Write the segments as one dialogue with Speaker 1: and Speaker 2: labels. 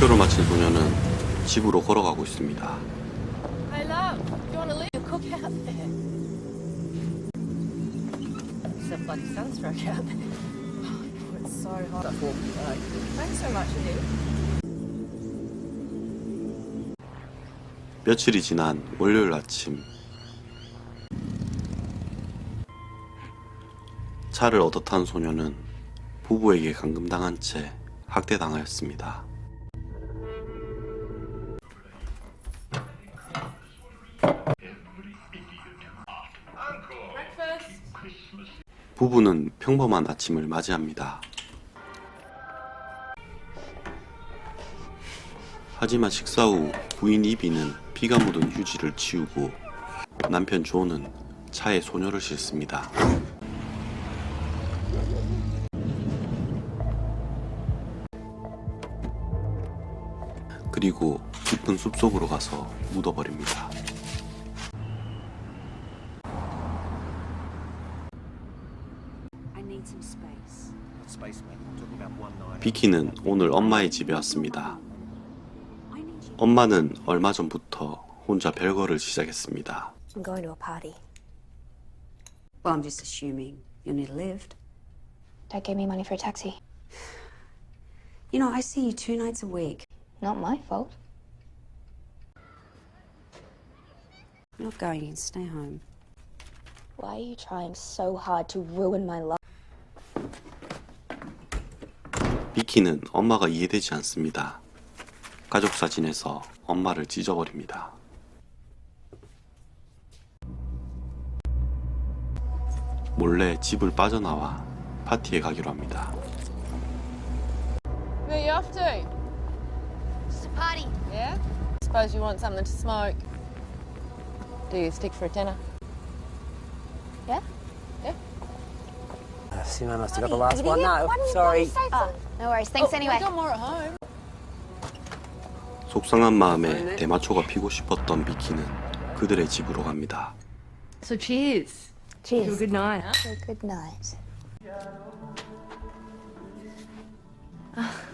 Speaker 1: 학교를 마친 소녀는 집으로 걸어가고 있습니다.
Speaker 2: Hey, love, you want to leave your cook out there? It's a bloody sunstroke out there. Oh, it's so hot. Thanks so much, Liv.
Speaker 1: 며칠이 지난 월요일 아침 차를 얻어 탄 소녀는 부부에게 감금당한 채 학대당하였습니다. 부부는 평범한 아침을 맞이합니다. 하지만 식사 후 부인 이비는 피가 묻은 휴지를 치우고 남편 조는 차에 소녀를 싣습니다. 그리고 깊은 숲속으로 가서 묻어버립니다. 비키는 오늘 엄마의 집에 왔습니다. 엄마는 얼마 전부터 혼자 별거를 시작했습니다.
Speaker 3: I'm going to a party.
Speaker 4: Well, I'm just assuming you need a lift.
Speaker 3: Dad gave me money for a taxi.
Speaker 4: You know, I see you two nights a week.
Speaker 3: Not my fault.
Speaker 4: You're not going, can stay home.
Speaker 3: Why are you trying so hard to ruin my life?
Speaker 1: 비키는 엄마가 이해되지 않습니다. 가족 사진에서 엄마를 찢어버립니다. 몰래 집을 빠져나와 파티에 가기로 합니다.
Speaker 2: Where you off to?
Speaker 3: It's a party.
Speaker 2: Yeah? Suppose you want something to smoke. Do you stick for a tenner?
Speaker 5: Uh, Simo must have got the last one. No, sorry.
Speaker 3: Oh, no worries. Thanks anyway.
Speaker 1: 속상한 마음에 대마초가 피고 싶었던 비키는 그들의 집으로 갑니다.
Speaker 2: So cheers.
Speaker 3: Cheers.
Speaker 2: Good night.
Speaker 3: Have a good night.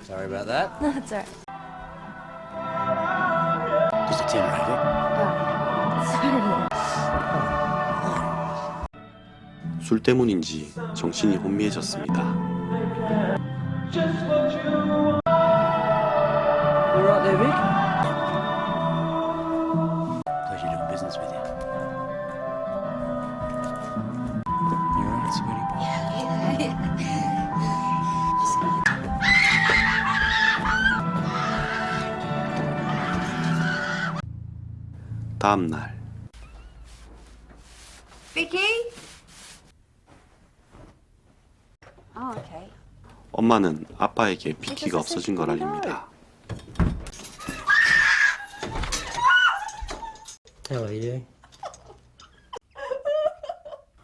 Speaker 5: Sorry about that.
Speaker 3: That's alright.
Speaker 5: Just a tenner, I
Speaker 1: 술 때문인지 정신이 혼미해졌습니다.
Speaker 5: There, Vic? Pleasure doing business with you. You alright, sweetie pie?
Speaker 1: 다음 날
Speaker 4: Vicky? Oh, okay.
Speaker 1: 엄마는 아빠에게 비키가 없어진 걸 알립니다.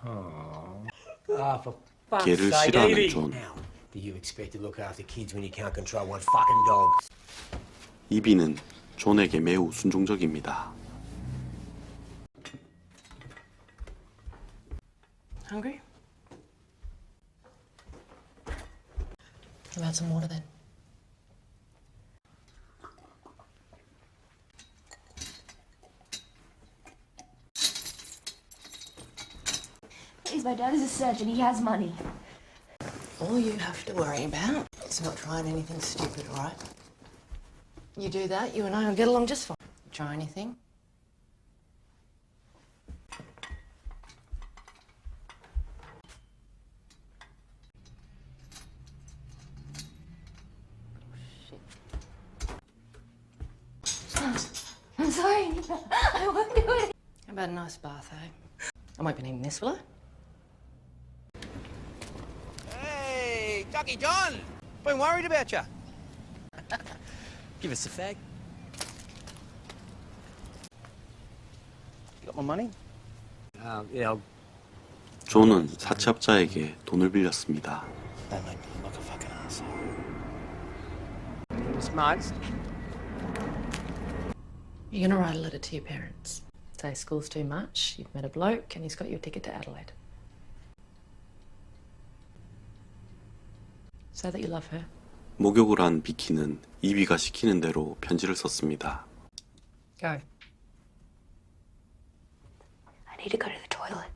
Speaker 5: Oh. Ah, for fuck's
Speaker 1: 걔를
Speaker 5: sake,
Speaker 1: 싫어하는
Speaker 5: Evie.
Speaker 1: 존.
Speaker 5: How do you expect to look after kids when you can't control one fucking dog?
Speaker 1: 이비는 존에게 매우 순종적입니다.
Speaker 2: Hungry? How about some water then?
Speaker 3: Please, my dad is a surgeon. He has money.
Speaker 2: All you have to worry about is not trying anything stupid, all right? You do that, you and I will get along just fine. Try anything?
Speaker 3: I'm sorry. I won't do it.
Speaker 2: How about a nice bath, eh? I won't be needing this, will I?
Speaker 5: Hey, Ducky John! Been worried about you. Give us a fag. You got my money? Um, yeah, I'll...
Speaker 1: 존은 사채업자에게 돈을 빌렸습니다.
Speaker 5: Don't make me look like a fucking asshole. Smarts.
Speaker 2: You're gonna write a letter to your parents. Say school's too much, you've met a bloke, and he's got you a ticket to Adelaide. Say that you love her.
Speaker 1: 목욕을 한 비키는 이비가 시키는 대로 편지를 썼습니다.
Speaker 2: Go.
Speaker 3: I need to go to the toilet.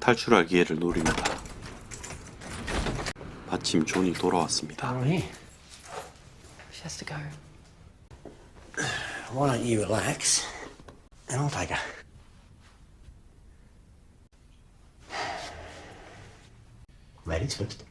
Speaker 1: 탈출할 기회를 노립니다. 마침 존이 돌아왔습니다.
Speaker 2: She has to go.
Speaker 5: Why don't you relax? And I'll take her. Ladies first.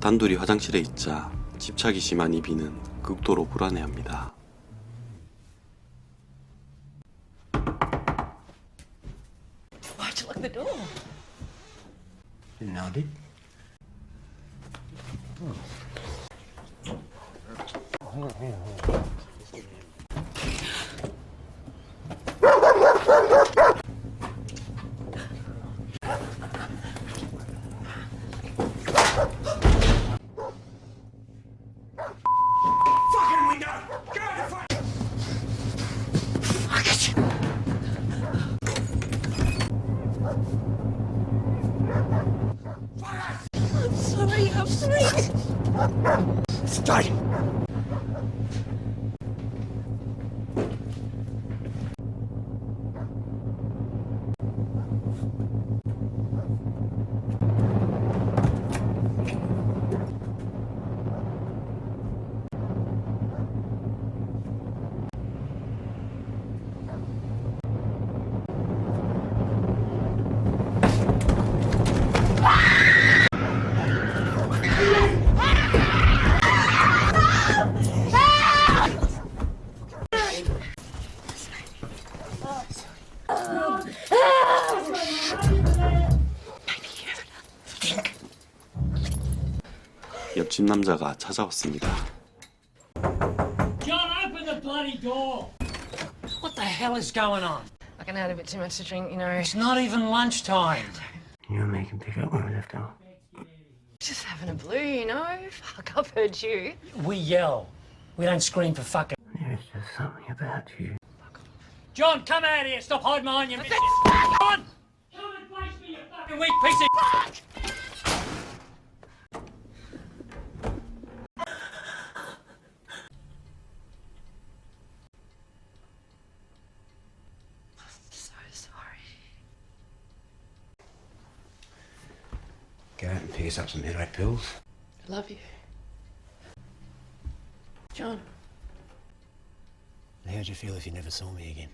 Speaker 1: 단둘이 화장실에 있자 집착이 심한 이비는 극도로 불안해합니다.
Speaker 2: The door?
Speaker 5: Didn't know I did.
Speaker 2: Sorry, I'm sorry.
Speaker 5: Stay.
Speaker 1: 옆집 남자가 찾아왔습니다.
Speaker 6: John, open the bloody door! What the hell is going on?
Speaker 2: I can had a bit too much to drink, you know.
Speaker 6: It's not even lunchtime.
Speaker 5: You and me can pick up where we left off.
Speaker 2: Just having a blue, you know. Fuck, I've heard you.
Speaker 6: We yell. We don't scream for fucking.
Speaker 5: There's just something about you.
Speaker 6: John, come out here! Stop hiding behind your missus! John! Come and face me, you fucking weak piece of.
Speaker 5: Go out and pick us up some headache pills.
Speaker 2: I love you. John.
Speaker 5: How'd you feel if you never saw me again?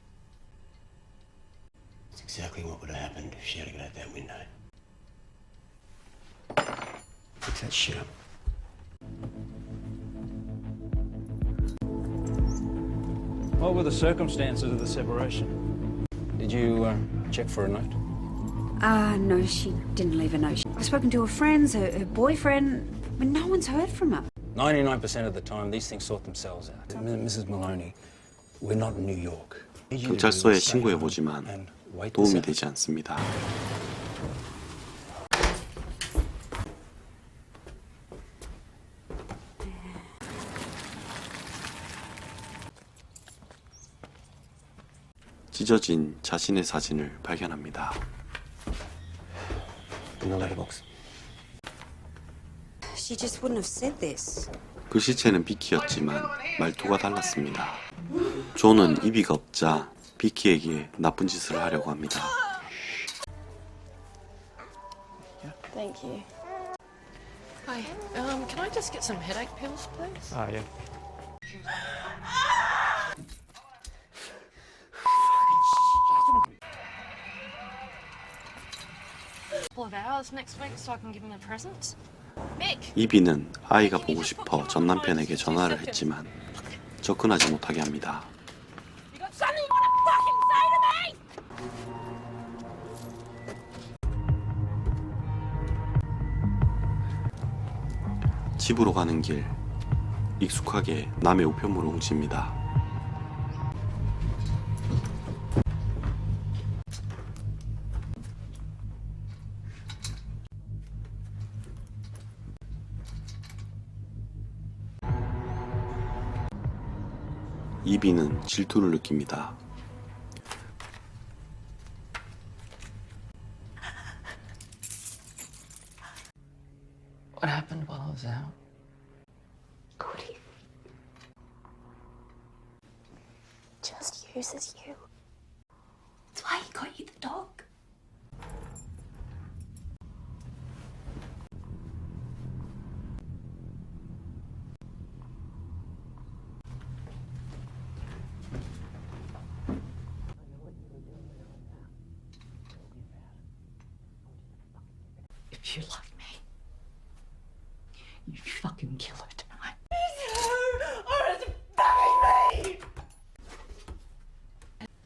Speaker 5: It's exactly what would have happened if she had got out that window. Fix that shit up.
Speaker 7: What were the circumstances of the separation? Did you uh, check for a note?
Speaker 4: Ah, no, she didn't leave a note. I've spoken to her friends, her, her boyfriend, but no one's heard from her.
Speaker 7: 99% of the time, these things sort themselves out. Mrs. Maloney, we're not in New York.
Speaker 1: 경찰서에 신고해보지만 도움이. 되지 않습니다. 찢어진 자신의 사진을 발견합니다.
Speaker 5: In the letterbox.
Speaker 4: She just wouldn't have said this.
Speaker 1: 그 시체는 비키였지만 말투가 달랐습니다. 존은 이비가 없자 비키에게 나쁜 짓을 하려고 합니다.
Speaker 3: Thank you.
Speaker 2: Hi. Um, can I just get some headache pills, please?
Speaker 7: Ah, yeah.
Speaker 2: couple of hours next week so I can give him a present. Mick!
Speaker 1: 이비는 아이가 보고 싶어 전 남편에게 전화를 했지만 접근하지 못하게 합니다. 집으로 가는 길 익숙하게 남의 우편물을 훔칩니다. 이비는 질투를 느낍니다.
Speaker 4: You
Speaker 2: love me, you fucking kill her tonight.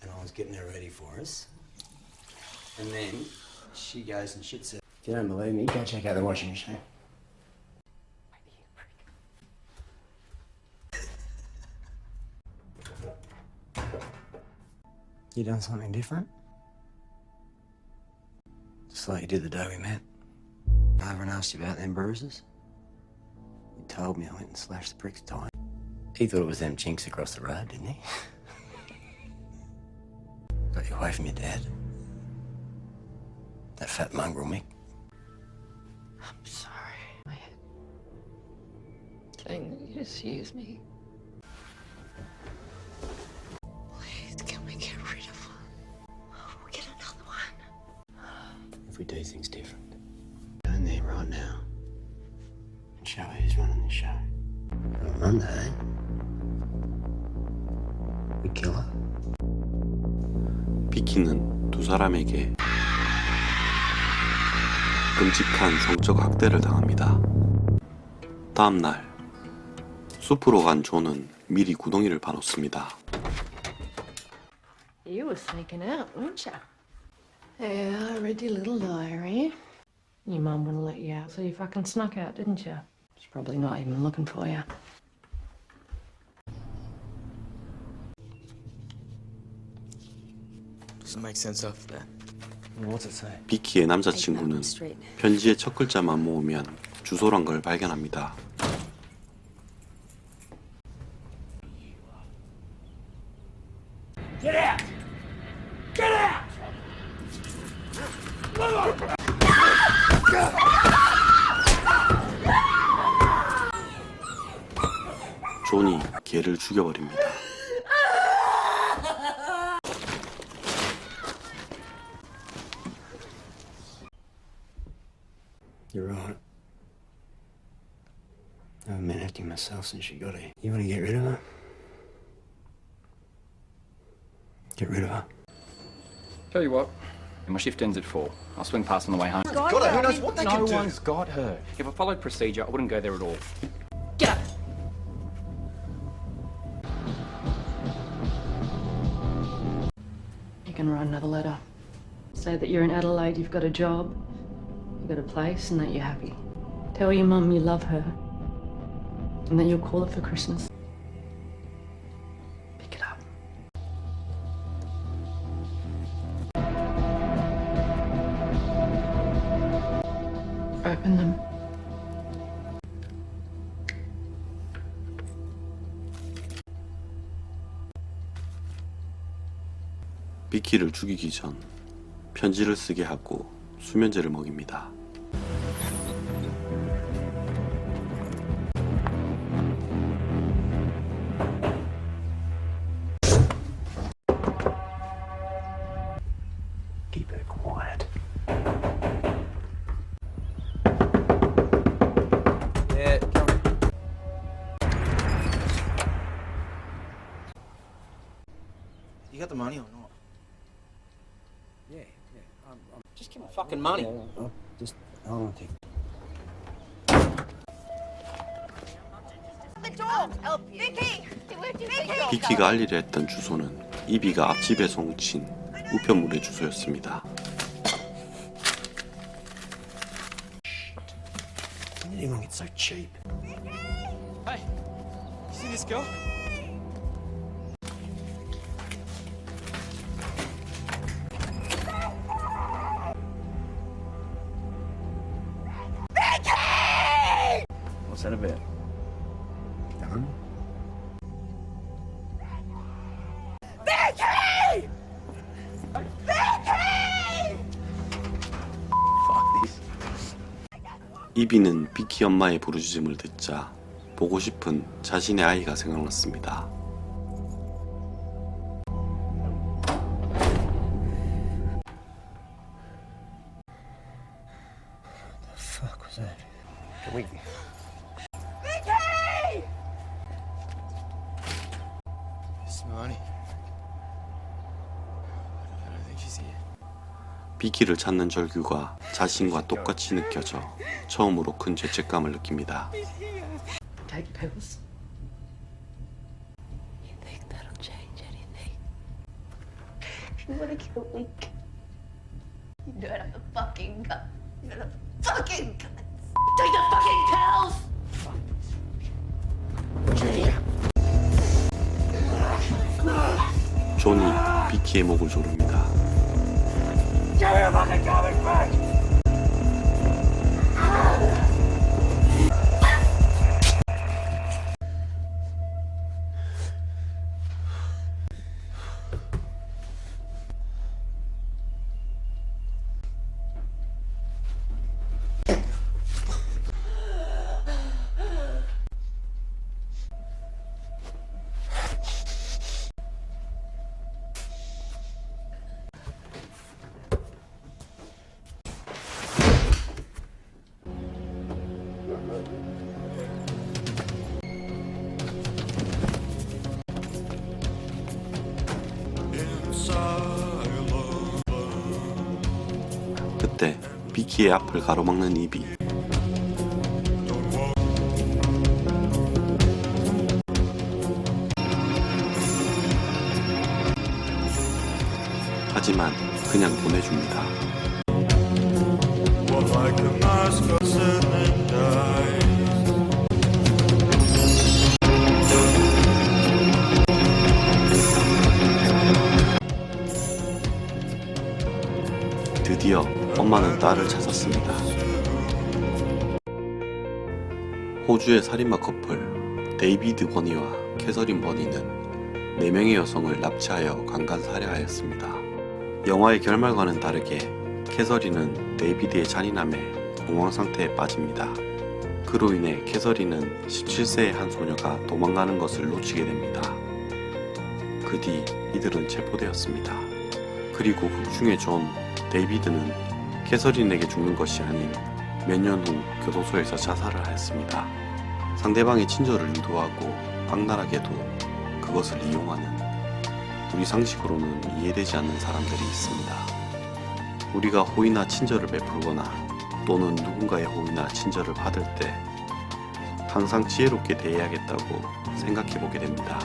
Speaker 5: And I was getting her ready for us. And then she goes and shits her. If you don't believe me, go check out the washing machine. You done something different? Just like you did the day we met. I ever asked you about them bruises? You told me I went and slashed the prick's tie. He thought it was them chinks across the road, didn't he? Got you away from your dad. That fat mongrel, Mick.
Speaker 2: I'm sorry. I had saying that you just use me. Please, can we get rid of one? We'll get another one.
Speaker 5: If we do things different. Running the show. On Monday, we kill her.
Speaker 1: 비키는 두 사람에게 끔찍한 성적 학대를 당합니다. 다음 날 숲으로 간 존은 미리 구덩이를 파놓습니다.
Speaker 2: You were sneaking out, weren't you? Yeah, I read your little diary. Your mum wouldn't let you out, so you fucking snuck out, didn't you? She's probably not even looking for you.
Speaker 8: Doesn't make sense after that.
Speaker 5: What's it say?
Speaker 1: 비키의 남자친구는 편지의 첫 글자만 모으면 주소란 걸 발견합니다. 존이 개를 죽여버립니다.
Speaker 5: You're right. I haven't been acting myself since she got here. You want to get rid of her? Get rid of her.
Speaker 9: Tell you what, my shift ends at four. I'll swing past on the way home.
Speaker 8: God, who knows what they
Speaker 9: no
Speaker 8: can do?
Speaker 9: one's got her. If I followed procedure, I wouldn't go there at all.
Speaker 2: Can write another letter. Say that you're in Adelaide, you've got a job, you've got a place, and that you're happy. Tell your mum you love her, and that you'll call her for Christmas.
Speaker 1: 비키를 죽이기 전 편지를 쓰게 하고 수면제를 먹입니다.
Speaker 8: Fucking money.
Speaker 5: I'll just to
Speaker 3: door! Help you. Vicky! Vicky!
Speaker 1: 비키가 알리려 했던 주소는 이비가 앞집에서 훔친 우편물의 주소였습니다.
Speaker 5: Anyone get so cheap?
Speaker 8: Hey, see this girl?
Speaker 1: 이비는 비키 엄마의 부르짖음을 듣자 보고 싶은 자신의 아이가 생각났습니다. 비키를 찾는 절규가 자신과 똑같이 느껴져 처음으로 큰 죄책감을 느낍니다.
Speaker 3: Wanna kill me? You fucking. You the fucking. Take the fucking pills!
Speaker 1: 존이 비키의 목을 조릅니다. Give me a fucking comic book! 때 비키의 앞을 가로막는 이비. 하지만 그냥 보내줍니다. 드디어 엄마는 딸을 찾았습니다. 호주의 살인마 커플 데이비드 버니와 캐서린 버니는 4명의 여성을 납치하여 강간 살해하였습니다. 영화의 결말과는 다르게 캐서린은 데이비드의 잔인함에 공황 상태에 빠집니다. 그로 인해 캐서린은 17세의 한 소녀가 도망가는 것을 놓치게 됩니다. 그 뒤 이들은 체포되었습니다. 그리고 극중의 존, 데이비드는 캐서린에게 죽는 것이 아닌 몇 년 후 교도소에서 자살을 하였습니다. 상대방의 친절을 의도하고 악랄하게도 그것을 이용하는 우리 상식으로는 이해되지 않는 사람들이 있습니다. 우리가 호의나 친절을 베풀거나 또는 누군가의 호의나 친절을 받을 때 항상 지혜롭게 대해야겠다고 생각해 보게 됩니다.